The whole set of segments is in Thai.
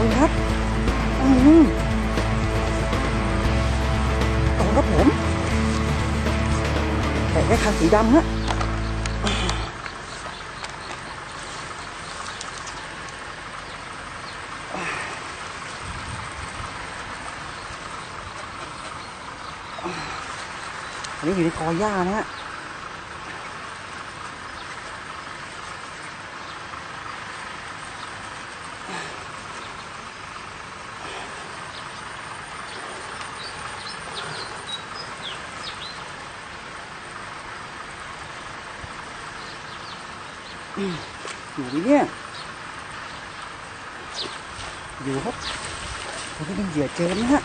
เลยครับอืมตรงครับผมแต่แค่คันสีดำฮะอันนี้อยู่ในคอหญ้านะฮะ อยู่ไหมเนี่ย อยู่ครับตัวนี้เป็นเหยื่อเจอนะฮะ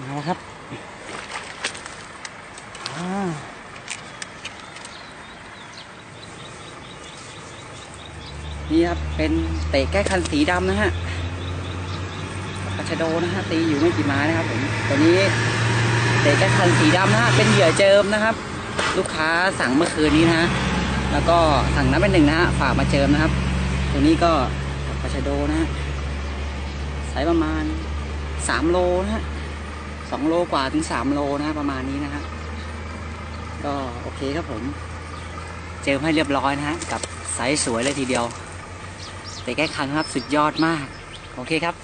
มาแล้วครับ นี่ครับเป็นเตะแก้คันสีดำนะฮะปลาชโดนะฮะตีอยู่ไม่กี่ไม้นะครับผมตัวนี้เตะแก้คันสีดำนะฮะเป็นเหยื่อเจิมนะครับ ลูกค้าสั่งเมื่อคืนนี้นะฮะแล้วก็สั่งน้ำเป็นหนึ่งนะฮะฝากมาเจิมนะครับ ตัวนี้ก็ปลาชโดนะฮะไซส์ประมาณสามโลนะฮะสองโลกว่าถึงสามโลนะประมาณนี้นะฮะก็โอเคครับผม เจอให้เรียบร้อยนะฮะกับไซส์สวยเลยทีเดียว แต่แก้คันครับสุดยอดมาก โอเคครับ